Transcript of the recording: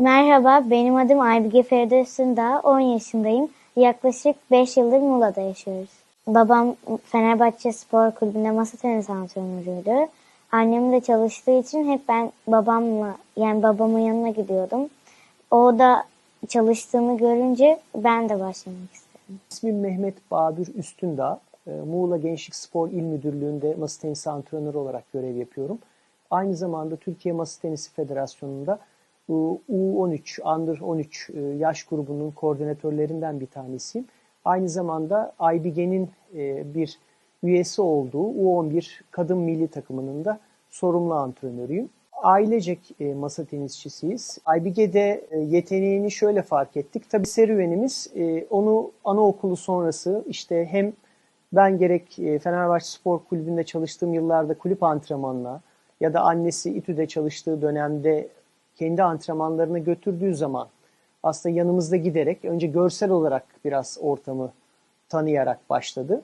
Merhaba, benim adım Aybige Feride Üstündağ, 10 yaşındayım. Yaklaşık 5 yıldır Muğla'da yaşıyoruz. Babam Fenerbahçe Spor Kulübü'nde masa tenisi antrenörüydü. Annem de çalıştığı için hep ben babamla, yani babamın yanına gidiyordum. O da çalıştığını görünce ben de başlamak istedim. İsmim Mehmet Bahadır Üstündağ. Ee, Muğla Gençlik Spor İl Müdürlüğü'nde masa tenisi antrenörü olarak görev yapıyorum. Aynı zamanda Türkiye Masa Tenisi Federasyonu'nda U13, Under 13 e, yaş grubunun koordinatörlerinden bir tanesiyim. Aynı zamanda IBG'nin e, bir üyesi olduğu U11 kadın milli takımının da sorumlu antrenörüyüm. Ailecek e, masa tenisçisiyiz. IBG'de yeteneğini şöyle fark ettik. Tabii serüvenimiz onu anaokulu sonrası işte hem ben gerek Fenerbahçe Spor Kulübü'nde çalıştığım yıllarda kulüp antrenmanına ya da annesi İTÜ'de çalıştığı dönemde kendi antrenmanlarına götürdüğü zaman aslında yanımızda giderek önce görsel olarak biraz ortamı tanıyarak başladı.